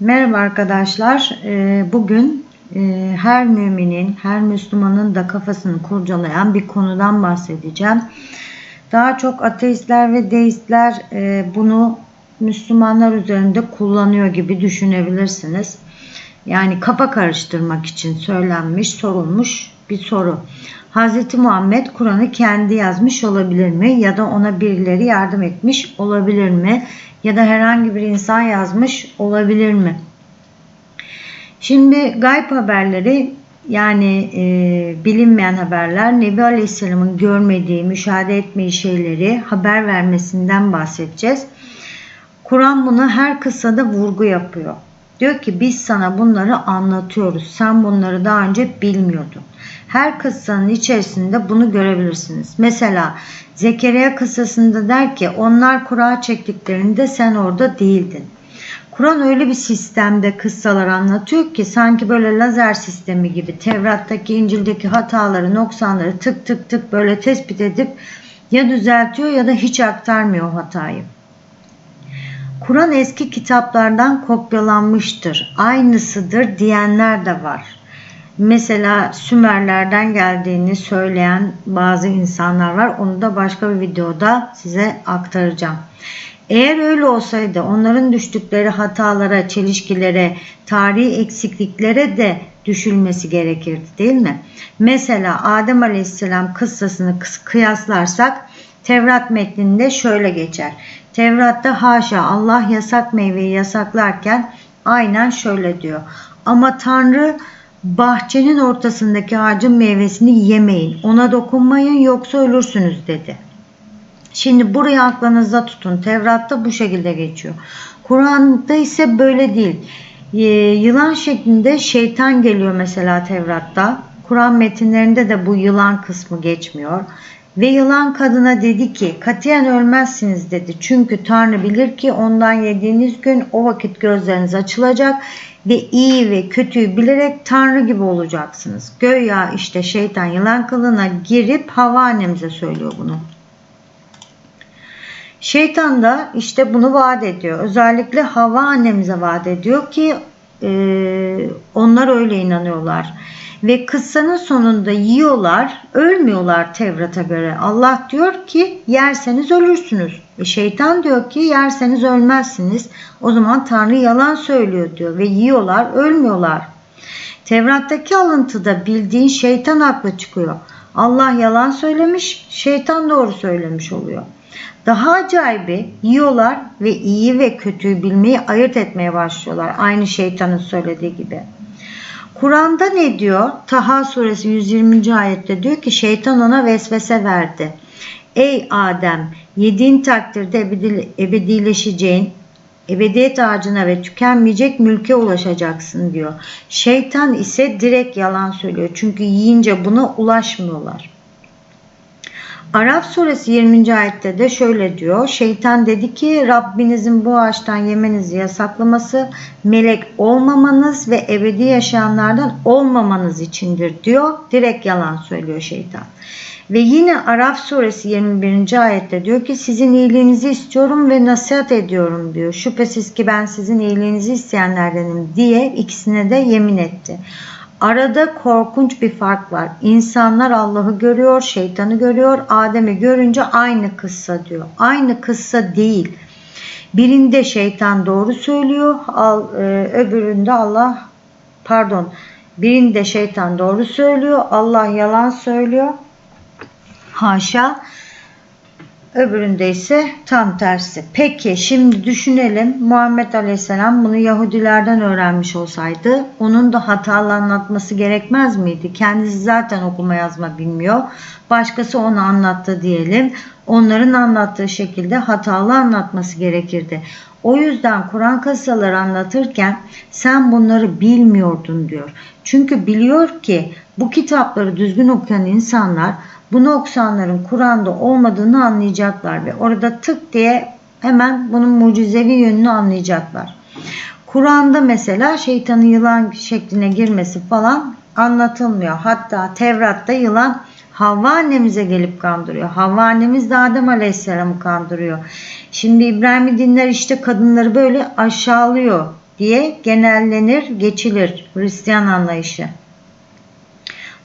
Merhaba arkadaşlar. Ee, Bugün e, her müminin, her Müslümanın da kafasını kurcalayan bir konudan bahsedeceğim. Daha çok ateistler ve deistler e, bunu Müslümanlar üzerinde kullanıyor gibi düşünebilirsiniz. Yani kafa karıştırmak için söylenmiş, sorulmuş bir soru. Hz. Muhammed Kur'an'ı kendi yazmış olabilir mi? Ya da ona birileri yardım etmiş olabilir mi? Ya da herhangi bir insan yazmış olabilir mi? Şimdi gayb haberleri yani e, bilinmeyen haberler Nebi Aleyhisselam'ın görmediği, müşahede etmeyi şeyleri haber vermesinden bahsedeceğiz. Kur'an buna her kıssada vurgu yapıyor. Diyor ki biz sana bunları anlatıyoruz. Sen bunları daha önce bilmiyordun. Her kıssanın içerisinde bunu görebilirsiniz. Mesela Zekeriya kıssasında der ki onlar kura çektiklerinde sen orada değildin. Kur'an öyle bir sistemde kıssalar anlatıyor ki sanki böyle lazer sistemi gibi Tevrat'taki İncil'deki hataları, noksanları tık tık tık böyle tespit edip ya düzeltiyor ya da hiç aktarmıyor hatayı. Kur'an eski kitaplardan kopyalanmıştır, aynısıdır diyenler de var. Mesela Sümerlerden geldiğini söyleyen bazı insanlar var. Onu da başka bir videoda size aktaracağım. Eğer öyle olsaydı onların düştükleri hatalara, çelişkilere, tarihi eksikliklere de düşülmesi gerekirdi değil mi? Mesela Adem Aleyhisselam kıssasını kıyaslarsak Tevrat metninde şöyle geçer. Tevrat'ta haşa Allah yasak meyveyi yasaklarken aynen şöyle diyor. Ama Tanrı bahçenin ortasındaki ağacın meyvesini yemeyin, ona dokunmayın yoksa ölürsünüz dedi. Şimdi burayı aklınızda tutun. Tevrat'ta bu şekilde geçiyor. Kur'an'da ise böyle değil. Ee, yılan şeklinde şeytan geliyor mesela Tevrat'ta. Kur'an metinlerinde de bu yılan kısmı geçmiyor. Ve yılan kadına dedi ki katiyen ölmezsiniz dedi. Çünkü Tanrı bilir ki ondan yediğiniz gün o vakit gözleriniz açılacak ve iyi ve kötüyü bilerek Tanrı gibi olacaksınız. Göya işte şeytan yılan kılığına girip Hava annemize söylüyor bunu. Şeytan da işte bunu vaat ediyor. Özellikle Hava annemize vaat ediyor ki e, onlar öyle inanıyorlar. Ve kıssanın sonunda yiyorlar, ölmüyorlar Tevrat'a göre. Allah diyor ki yerseniz ölürsünüz. E şeytan diyor ki yerseniz ölmezsiniz. O zaman Tanrı yalan söylüyor diyor ve yiyorlar, ölmüyorlar. Tevrat'taki alıntıda bildiğin şeytan haklı çıkıyor. Allah yalan söylemiş, şeytan doğru söylemiş oluyor. Daha acayibi yiyorlar ve iyi ve kötüyü bilmeyi ayırt etmeye başlıyorlar. Aynı şeytanın söylediği gibi. Kur'an'da ne diyor? Taha suresi 120. ayette diyor ki şeytan ona vesvese verdi. Ey Adem yediğin takdirde ebedileşeceğin ebediyet ağacına ve tükenmeyecek mülke ulaşacaksın diyor. Şeytan ise direkt yalan söylüyor. Çünkü yiyince buna ulaşmıyorlar. Araf suresi 20. ayette de şöyle diyor. Şeytan dedi ki Rabbinizin bu ağaçtan yemenizi yasaklaması melek olmamanız ve ebedi yaşayanlardan olmamanız içindir diyor. Direkt yalan söylüyor şeytan. Ve yine Araf suresi 21. ayette diyor ki sizin iyiliğinizi istiyorum ve nasihat ediyorum diyor. Şüphesiz ki ben sizin iyiliğinizi isteyenlerdenim diye ikisine de yemin etti. Arada korkunç bir fark var. İnsanlar Allah'ı görüyor, şeytanı görüyor. Adem'i görünce aynı kıssa diyor. Aynı kıssa değil. Birinde şeytan doğru söylüyor, e, öbüründe Allah pardon. Birinde şeytan doğru söylüyor, Allah yalan söylüyor. Haşa. Öbüründe ise tam tersi. Peki şimdi düşünelim Muhammed Aleyhisselam bunu Yahudilerden öğrenmiş olsaydı onun da hatalı anlatması gerekmez miydi? Kendisi zaten okuma yazma bilmiyor. Başkası onu anlattı diyelim. Onların anlattığı şekilde hatalı anlatması gerekirdi. O yüzden Kur'an kasaları anlatırken sen bunları bilmiyordun diyor. Çünkü biliyor ki bu kitapları düzgün okuyan insanlar bu noksanların Kur'an'da olmadığını anlayacaklar ve orada tık diye hemen bunun mucizevi yönünü anlayacaklar. Kur'an'da mesela şeytanın yılan şekline girmesi falan anlatılmıyor. Hatta Tevrat'ta yılan Havva annemize gelip kandırıyor. Havva annemiz de Adem Aleyhisselam'ı kandırıyor. Şimdi İbrahim'i dinler işte kadınları böyle aşağılıyor. diye genellenir, geçilir Hristiyan anlayışı.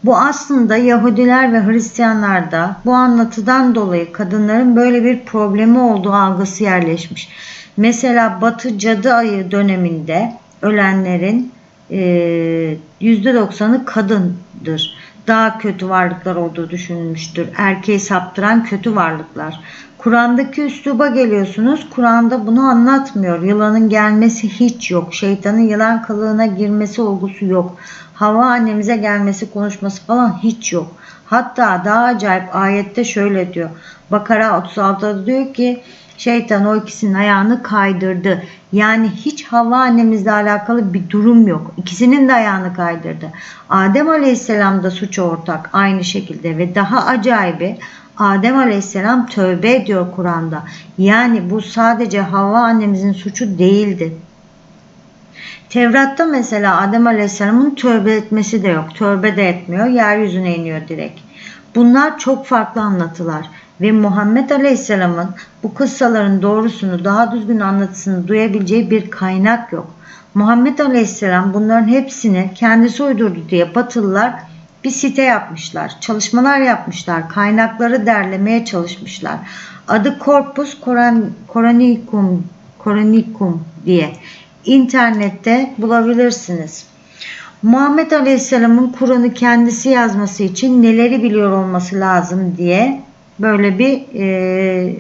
Bu aslında Yahudiler ve Hristiyanlarda bu anlatıdan dolayı kadınların böyle bir problemi olduğu algısı yerleşmiş. Mesela Batı Cadı Ayı döneminde ölenlerin e, %90'ı kadındır. Daha kötü varlıklar olduğu düşünülmüştür. Erkeği saptıran kötü varlıklar. Kur'an'daki üsluba geliyorsunuz. Kur'an'da bunu anlatmıyor. Yılanın gelmesi hiç yok. Şeytanın yılan kılığına girmesi olgusu yok. Hava annemize gelmesi konuşması falan hiç yok. Hatta daha acayip ayette şöyle diyor. Bakara 36'da diyor ki şeytan o ikisinin ayağını kaydırdı. Yani hiç Havva annemizle alakalı bir durum yok. İkisinin de ayağını kaydırdı. Adem Aleyhisselam da suç ortak aynı şekilde ve daha acayibi Adem Aleyhisselam tövbe ediyor Kur'an'da. Yani bu sadece Havva annemizin suçu değildi. Tevrat'ta mesela Adem Aleyhisselam'ın tövbe etmesi de yok. Tövbe de etmiyor. Yeryüzüne iniyor direkt. Bunlar çok farklı anlatılar ve Muhammed Aleyhisselam'ın bu kıssaların doğrusunu daha düzgün anlatısını duyabileceği bir kaynak yok. Muhammed Aleyhisselam bunların hepsini kendisi uydurdu diye Batılılar bir site yapmışlar, çalışmalar yapmışlar, kaynakları derlemeye çalışmışlar. Adı Corpus Coranicum, Coranicum diye internette bulabilirsiniz. Muhammed Aleyhisselam'ın Kur'an'ı kendisi yazması için neleri biliyor olması lazım diye böyle bir e,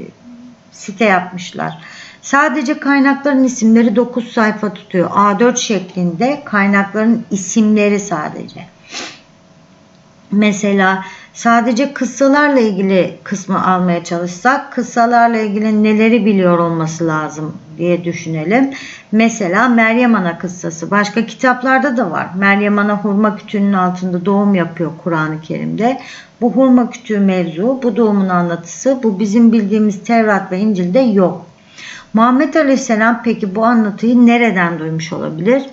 site yapmışlar. Sadece kaynakların isimleri 9 sayfa tutuyor. A4 şeklinde kaynakların isimleri sadece. Mesela sadece kıssalarla ilgili kısmı almaya çalışsak kıssalarla ilgili neleri biliyor olması lazım diye düşünelim. Mesela Meryem Ana kıssası. Başka kitaplarda da var. Meryem Ana hurma kütüğünün altında doğum yapıyor Kur'an-ı Kerim'de. Bu hurma kütüğü mevzu, bu doğumun anlatısı, bu bizim bildiğimiz Tevrat ve İncil'de yok. Muhammed Aleyhisselam peki bu anlatıyı nereden duymuş olabilir?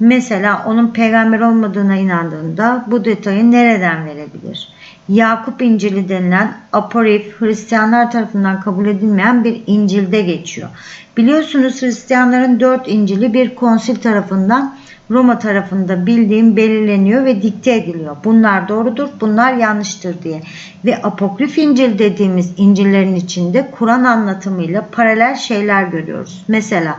Mesela onun peygamber olmadığına inandığında bu detayı nereden verebilir? Yakup İncil'i denilen aporif Hristiyanlar tarafından kabul edilmeyen bir İncil'de geçiyor. Biliyorsunuz Hristiyanların dört İncil'i bir konsil tarafından Roma tarafında bildiğim belirleniyor ve dikte ediliyor. Bunlar doğrudur, bunlar yanlıştır diye. Ve apokrif İncil dediğimiz İncil'lerin içinde Kur'an anlatımıyla paralel şeyler görüyoruz. Mesela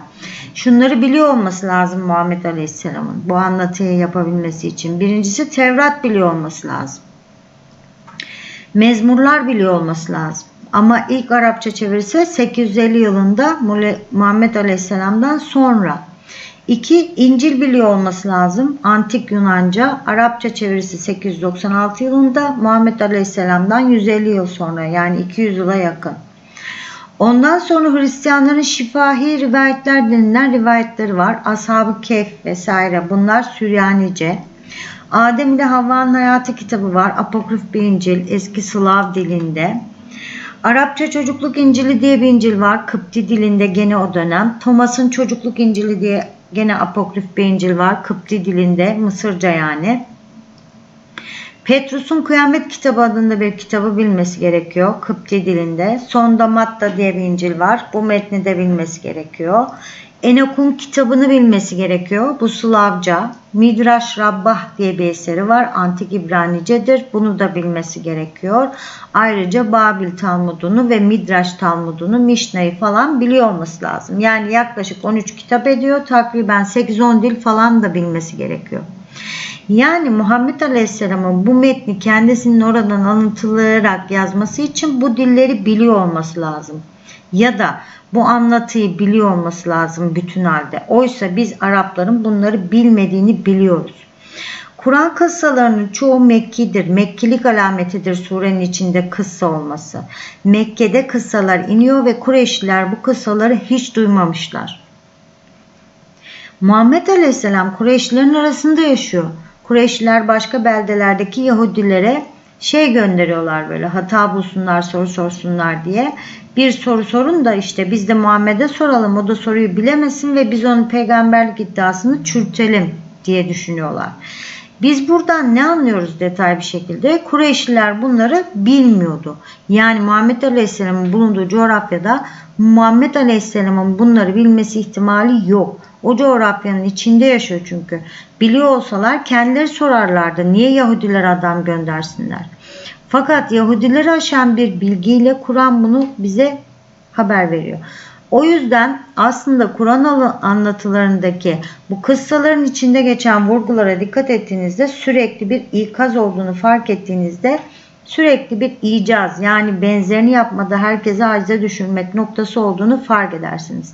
şunları biliyor olması lazım Muhammed Aleyhisselam'ın bu anlatıyı yapabilmesi için. Birincisi Tevrat biliyor olması lazım. Mezmurlar biliyor olması lazım. Ama ilk Arapça çevirisi 850 yılında Muhammed Aleyhisselam'dan sonra 2. İncil biliyor olması lazım. Antik Yunanca, Arapça çevirisi 896 yılında, Muhammed Aleyhisselam'dan 150 yıl sonra yani 200 yıla yakın. Ondan sonra Hristiyanların şifahi rivayetler denilen rivayetleri var. Ashab-ı Kehf vesaire bunlar Süryanice. Adem ile Havva'nın hayatı kitabı var. Apokrif bir İncil eski Slav dilinde. Arapça Çocukluk İncili diye bir İncil var. Kıpti dilinde gene o dönem. Thomas'ın Çocukluk İncili diye Gene apokrif bir İncil var. Kıpti dilinde. Mısırca yani. Petrus'un Kıyamet Kitabı adında bir kitabı bilmesi gerekiyor. Kıpti dilinde. Sonda Matta diye bir İncil var. Bu metni de bilmesi gerekiyor. Enok'un kitabını bilmesi gerekiyor. Bu Slavca. Midrash Rabbah diye bir eseri var. Antik İbranicedir. Bunu da bilmesi gerekiyor. Ayrıca Babil Talmudunu ve Midrash Talmudunu, Mişna'yı falan biliyor olması lazım. Yani yaklaşık 13 kitap ediyor. Takriben 8-10 dil falan da bilmesi gerekiyor. Yani Muhammed Aleyhisselam'ın bu metni kendisinin oradan alıntılayarak yazması için bu dilleri biliyor olması lazım. Ya da bu anlatıyı biliyor olması lazım bütün halde. Oysa biz Arapların bunları bilmediğini biliyoruz. Kur'an kıssalarının çoğu Mekki'dir. Mekkilik alametidir surenin içinde kıssa olması. Mekke'de kıssalar iniyor ve Kureyşliler bu kıssaları hiç duymamışlar. Muhammed Aleyhisselam Kureyşlilerin arasında yaşıyor. Kureyşliler başka beldelerdeki Yahudilere şey gönderiyorlar böyle hata bulsunlar soru sorsunlar diye. Bir soru sorun da işte biz de Muhammed'e soralım o da soruyu bilemesin ve biz onun peygamberlik iddiasını çürütelim diye düşünüyorlar. Biz buradan ne anlıyoruz detay bir şekilde? Kureyşliler bunları bilmiyordu. Yani Muhammed Aleyhisselam'ın bulunduğu coğrafyada Muhammed Aleyhisselam'ın bunları bilmesi ihtimali yok. O coğrafyanın içinde yaşıyor çünkü. Biliyor olsalar kendileri sorarlardı. Niye Yahudiler adam göndersinler? Fakat Yahudileri aşan bir bilgiyle Kur'an bunu bize haber veriyor. O yüzden aslında Kur'an anlatılarındaki bu kıssaların içinde geçen vurgulara dikkat ettiğinizde sürekli bir ikaz olduğunu fark ettiğinizde sürekli bir icaz yani benzerini yapmada herkese acize düşürmek noktası olduğunu fark edersiniz.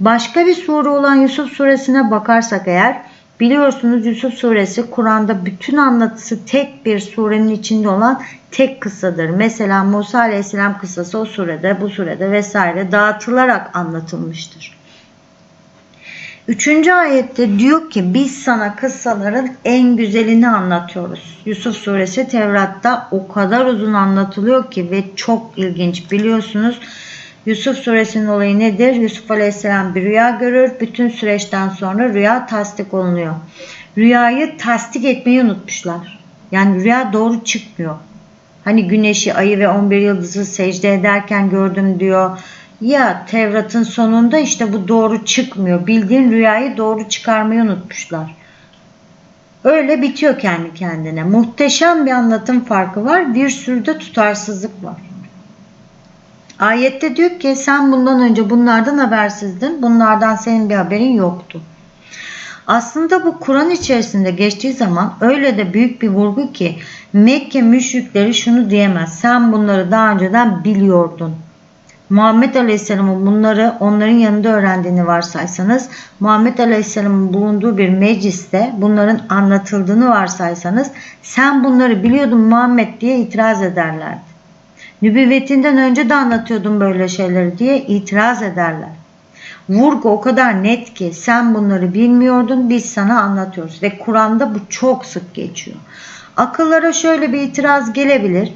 Başka bir sure olan Yusuf suresine bakarsak eğer biliyorsunuz Yusuf suresi Kur'an'da bütün anlatısı tek bir surenin içinde olan tek kıssadır. Mesela Musa aleyhisselam kıssası o surede bu surede vesaire dağıtılarak anlatılmıştır. Üçüncü ayette diyor ki biz sana kıssaların en güzelini anlatıyoruz. Yusuf suresi Tevrat'ta o kadar uzun anlatılıyor ki ve çok ilginç biliyorsunuz. Yusuf suresinin olayı nedir? Yusuf aleyhisselam bir rüya görür. Bütün süreçten sonra rüya tasdik olunuyor. Rüyayı tasdik etmeyi unutmuşlar. Yani rüya doğru çıkmıyor. Hani güneşi, ayı ve 11 yıldızı secde ederken gördüm diyor. Ya Tevrat'ın sonunda işte bu doğru çıkmıyor. Bildiğin rüyayı doğru çıkarmayı unutmuşlar. Öyle bitiyor kendi kendine. Muhteşem bir anlatım farkı var. Bir sürü de tutarsızlık var. Ayette diyor ki sen bundan önce bunlardan habersizdin. Bunlardan senin bir haberin yoktu. Aslında bu Kur'an içerisinde geçtiği zaman öyle de büyük bir vurgu ki Mekke müşrikleri şunu diyemez. Sen bunları daha önceden biliyordun. Muhammed Aleyhisselam'ın bunları onların yanında öğrendiğini varsaysanız, Muhammed Aleyhisselam'ın bulunduğu bir mecliste bunların anlatıldığını varsaysanız, sen bunları biliyordun Muhammed diye itiraz ederlerdi. Nübüvvetinden önce de anlatıyordum böyle şeyleri diye itiraz ederler. Vurgu o kadar net ki sen bunları bilmiyordun biz sana anlatıyoruz ve Kur'an'da bu çok sık geçiyor. Akıllara şöyle bir itiraz gelebilir.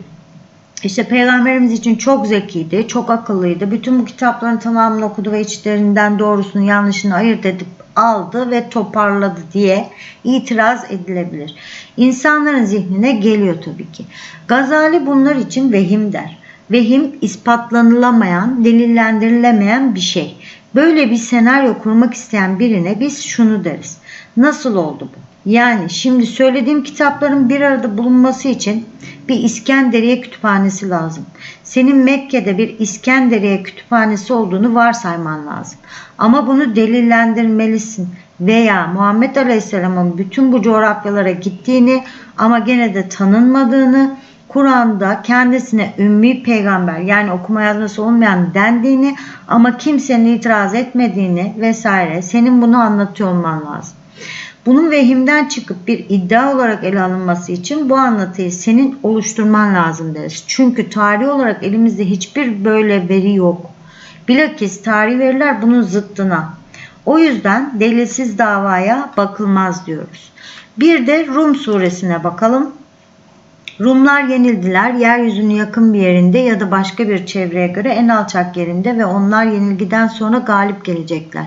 İşte peygamberimiz için çok zekiydi, çok akıllıydı. Bütün bu kitapların tamamını okudu ve içlerinden doğrusunu yanlışını ayırt edip aldı ve toparladı diye itiraz edilebilir. İnsanların zihnine geliyor tabii ki. Gazali bunlar için vehim der. Vehim ispatlanılamayan, delillendirilemeyen bir şey. Böyle bir senaryo kurmak isteyen birine biz şunu deriz. Nasıl oldu bu? Yani şimdi söylediğim kitapların bir arada bulunması için bir İskenderiye kütüphanesi lazım. Senin Mekke'de bir İskenderiye kütüphanesi olduğunu varsayman lazım. Ama bunu delillendirmelisin veya Muhammed Aleyhisselam'ın bütün bu coğrafyalara gittiğini ama gene de tanınmadığını Kur'an'da kendisine ümmi peygamber yani okuma yazması olmayan dendiğini ama kimsenin itiraz etmediğini vesaire senin bunu anlatıyor olman lazım. Bunun vehimden çıkıp bir iddia olarak ele alınması için bu anlatıyı senin oluşturman lazım deriz. Çünkü tarih olarak elimizde hiçbir böyle veri yok. Bilakis tarih veriler bunun zıttına. O yüzden delilsiz davaya bakılmaz diyoruz. Bir de Rum suresine bakalım. Rumlar yenildiler. Yeryüzünün yakın bir yerinde ya da başka bir çevreye göre en alçak yerinde ve onlar yenilgiden sonra galip gelecekler.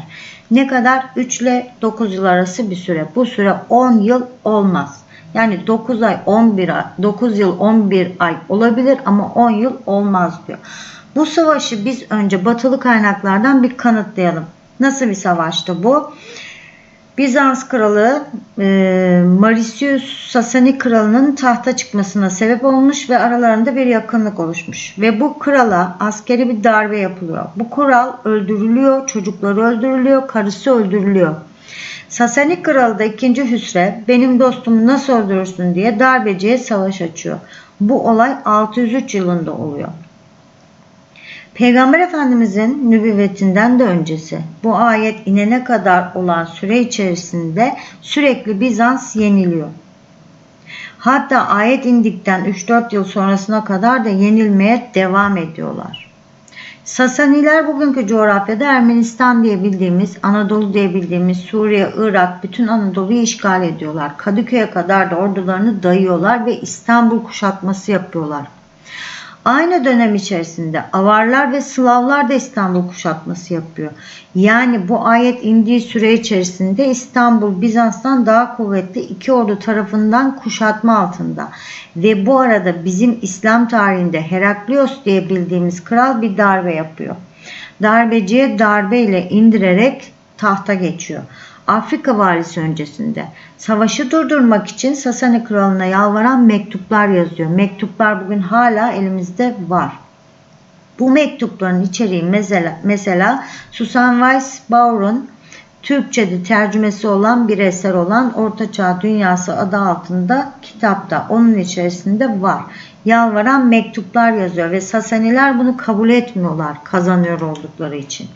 Ne kadar? 3 ile 9 yıl arası bir süre. Bu süre 10 yıl olmaz. Yani 9 ay 11 ay, 9 yıl 11 ay olabilir ama 10 yıl olmaz diyor. Bu savaşı biz önce batılı kaynaklardan bir kanıtlayalım. Nasıl bir savaştı bu? Bizans kralı e, Marisius Sasani kralının tahta çıkmasına sebep olmuş ve aralarında bir yakınlık oluşmuş. Ve bu krala askeri bir darbe yapılıyor. Bu kral öldürülüyor, çocukları öldürülüyor, karısı öldürülüyor. Sasani kralı da 2. Hüsre benim dostumu nasıl öldürürsün diye darbeciye savaş açıyor. Bu olay 603 yılında oluyor. Peygamber Efendimizin nübüvvetinden de öncesi bu ayet inene kadar olan süre içerisinde sürekli Bizans yeniliyor. Hatta ayet indikten 3-4 yıl sonrasına kadar da yenilmeye devam ediyorlar. Sasaniler bugünkü coğrafyada Ermenistan diye bildiğimiz, Anadolu diye bildiğimiz Suriye, Irak bütün Anadolu'yu işgal ediyorlar. Kadıköy'e kadar da ordularını dayıyorlar ve İstanbul kuşatması yapıyorlar. Aynı dönem içerisinde Avarlar ve Slavlar da İstanbul kuşatması yapıyor. Yani bu ayet indiği süre içerisinde İstanbul Bizans'tan daha kuvvetli iki ordu tarafından kuşatma altında. Ve bu arada bizim İslam tarihinde Heraklios diye bildiğimiz kral bir darbe yapıyor. Darbeciye darbe ile indirerek tahta geçiyor. Afrika valisi öncesinde savaşı durdurmak için Sasani kralına yalvaran mektuplar yazıyor. Mektuplar bugün hala elimizde var. Bu mektupların içeriği mesela, mesela Susan Weiss Bauer'un Türkçe'de tercümesi olan bir eser olan Ortaçağ Dünyası adı altında kitapta onun içerisinde var. Yalvaran mektuplar yazıyor ve Sasaniler bunu kabul etmiyorlar kazanıyor oldukları için.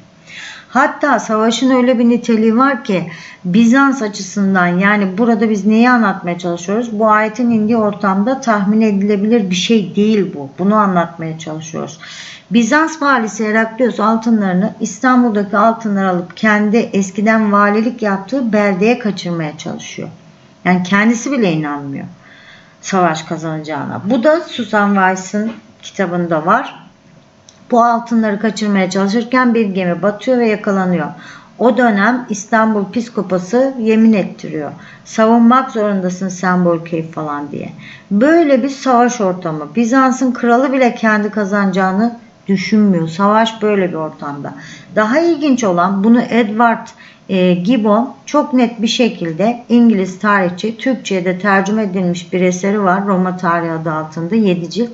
Hatta savaşın öyle bir niteliği var ki Bizans açısından yani burada biz neyi anlatmaya çalışıyoruz? Bu ayetin indiği ortamda tahmin edilebilir bir şey değil bu. Bunu anlatmaya çalışıyoruz. Bizans valisi Heraklios altınlarını İstanbul'daki altınları alıp kendi eskiden valilik yaptığı beldeye kaçırmaya çalışıyor. Yani kendisi bile inanmıyor savaş kazanacağına. Bu da Susan Weiss'in kitabında var. Bu altınları kaçırmaya çalışırken bir gemi batıyor ve yakalanıyor. O dönem İstanbul Piskopası yemin ettiriyor. Savunmak zorundasın sembol keyif falan diye. Böyle bir savaş ortamı. Bizans'ın kralı bile kendi kazanacağını düşünmüyor. Savaş böyle bir ortamda. Daha ilginç olan bunu Edward e, Gibbon çok net bir şekilde İngiliz tarihçi Türkçe'ye de tercüme edilmiş bir eseri var. Roma tarihi adı altında 7 cilt.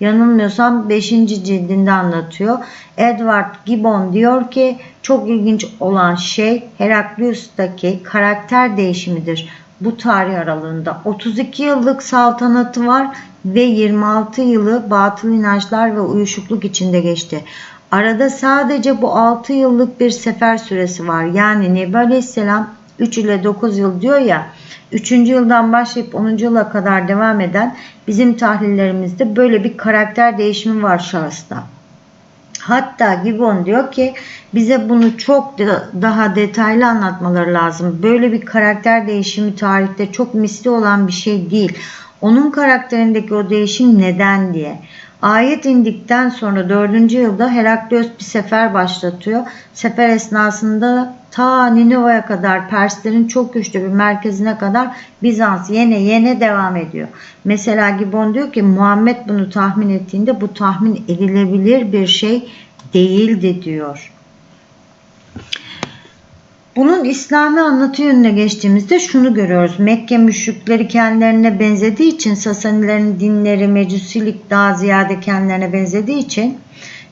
Yanılmıyorsam 5. cildinde anlatıyor. Edward Gibbon diyor ki çok ilginç olan şey Heraklius'taki karakter değişimidir. Bu tarih aralığında 32 yıllık saltanatı var ve 26 yılı batıl inançlar ve uyuşukluk içinde geçti. Arada sadece bu 6 yıllık bir sefer süresi var. Yani Nebi Aleyhisselam 3 ile 9 yıl diyor ya 3. yıldan başlayıp 10. yıla kadar devam eden bizim tahlillerimizde böyle bir karakter değişimi var şahısta. Hatta Gibbon diyor ki bize bunu çok daha detaylı anlatmaları lazım. Böyle bir karakter değişimi tarihte çok misli olan bir şey değil. Onun karakterindeki o değişim neden diye. Ayet indikten sonra dördüncü yılda Heraklios bir sefer başlatıyor. Sefer esnasında ta Ninova'ya kadar Perslerin çok güçlü bir merkezine kadar Bizans yene yene devam ediyor. Mesela Gibbon diyor ki Muhammed bunu tahmin ettiğinde bu tahmin edilebilir bir şey değildi diyor. Bunun İslami anlatı yönüne geçtiğimizde şunu görüyoruz. Mekke müşrikleri kendilerine benzediği için Sasanilerin dinleri mecusilik daha ziyade kendilerine benzediği için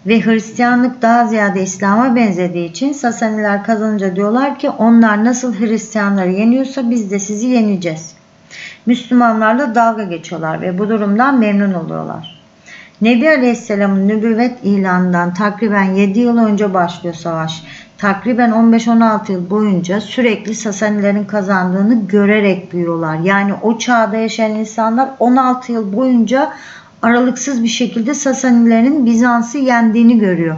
ve Hristiyanlık daha ziyade İslam'a benzediği için Sasaniler kazanınca diyorlar ki onlar nasıl Hristiyanları yeniyorsa biz de sizi yeneceğiz. Müslümanlarla dalga geçiyorlar ve bu durumdan memnun oluyorlar. Nebi Aleyhisselam'ın nübüvvet ilanından takriben 7 yıl önce başlıyor savaş takriben 15-16 yıl boyunca sürekli Sasanilerin kazandığını görerek büyüyorlar. Yani o çağda yaşayan insanlar 16 yıl boyunca aralıksız bir şekilde Sasanilerin Bizans'ı yendiğini görüyor.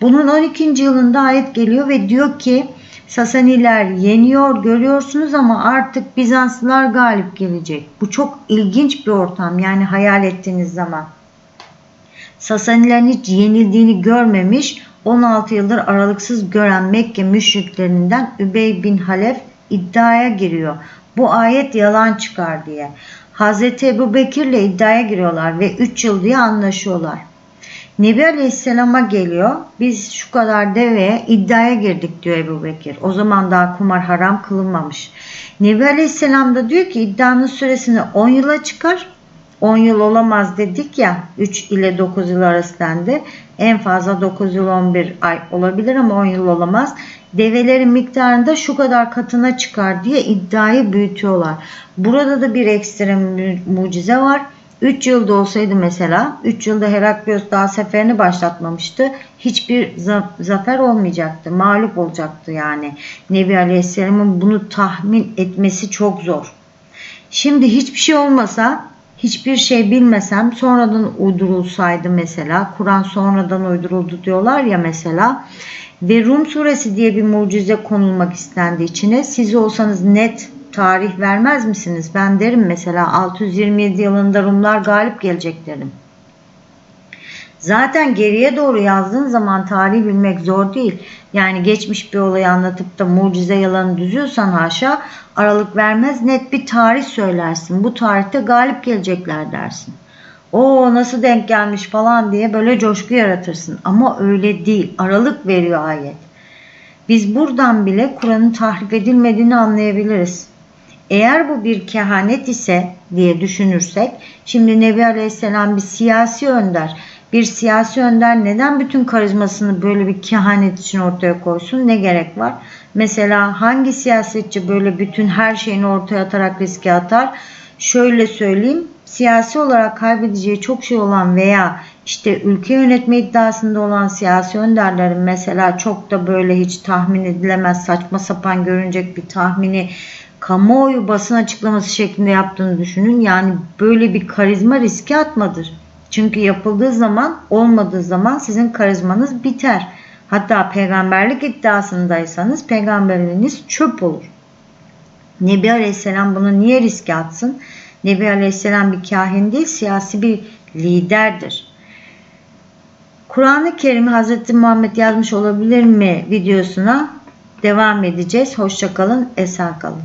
Bunun 12. yılında ayet geliyor ve diyor ki Sasaniler yeniyor görüyorsunuz ama artık Bizanslılar galip gelecek. Bu çok ilginç bir ortam yani hayal ettiğiniz zaman. Sasanilerin hiç yenildiğini görmemiş 16 yıldır aralıksız gören Mekke müşriklerinden Übey bin Halef iddiaya giriyor. Bu ayet yalan çıkar diye. Hazreti Ebu Bekir'le iddiaya giriyorlar ve 3 yıl diye anlaşıyorlar. Nebi Aleyhisselam'a geliyor. Biz şu kadar deveye iddiaya girdik diyor Ebu Bekir. O zaman daha kumar haram kılınmamış. Nebi Aleyhisselam da diyor ki iddianın süresini 10 yıla çıkar. 10 yıl olamaz dedik ya 3 ile 9 yıl arasında en fazla 9 yıl 11 ay olabilir ama 10 yıl olamaz. Develerin miktarında şu kadar katına çıkar diye iddiayı büyütüyorlar. Burada da bir ekstrem mucize var. 3 yılda olsaydı mesela 3 yılda Heraklios daha seferini başlatmamıştı. Hiçbir zafer olmayacaktı. Mağlup olacaktı yani. Nebi Aleyhisselam'ın bunu tahmin etmesi çok zor. Şimdi hiçbir şey olmasa hiçbir şey bilmesem sonradan uydurulsaydı mesela Kur'an sonradan uyduruldu diyorlar ya mesela ve Rum suresi diye bir mucize konulmak istendi içine siz olsanız net tarih vermez misiniz? Ben derim mesela 627 yılında Rumlar galip gelecek derim. Zaten geriye doğru yazdığın zaman tarihi bilmek zor değil. Yani geçmiş bir olayı anlatıp da mucize yalanı düzüyorsan haşa aralık vermez net bir tarih söylersin. Bu tarihte galip gelecekler dersin. O nasıl denk gelmiş falan diye böyle coşku yaratırsın. Ama öyle değil. Aralık veriyor ayet. Biz buradan bile Kur'an'ın tahrif edilmediğini anlayabiliriz. Eğer bu bir kehanet ise diye düşünürsek, şimdi Nebi Aleyhisselam bir siyasi önder. Bir siyasi önder neden bütün karizmasını böyle bir kehanet için ortaya koysun? Ne gerek var? Mesela hangi siyasetçi böyle bütün her şeyini ortaya atarak riske atar? Şöyle söyleyeyim, siyasi olarak kaybedeceği çok şey olan veya işte ülke yönetme iddiasında olan siyasi önderlerin mesela çok da böyle hiç tahmin edilemez saçma sapan görünecek bir tahmini kamuoyu basın açıklaması şeklinde yaptığını düşünün. Yani böyle bir karizma riske atmadır. Çünkü yapıldığı zaman olmadığı zaman sizin karizmanız biter. Hatta peygamberlik iddiasındaysanız peygamberliğiniz çöp olur. Nebi Aleyhisselam bunu niye riske atsın? Nebi Aleyhisselam bir kahin değil, siyasi bir liderdir. Kur'an-ı Kerim'i Hz. Muhammed yazmış olabilir mi videosuna devam edeceğiz. Hoşçakalın, esen kalın.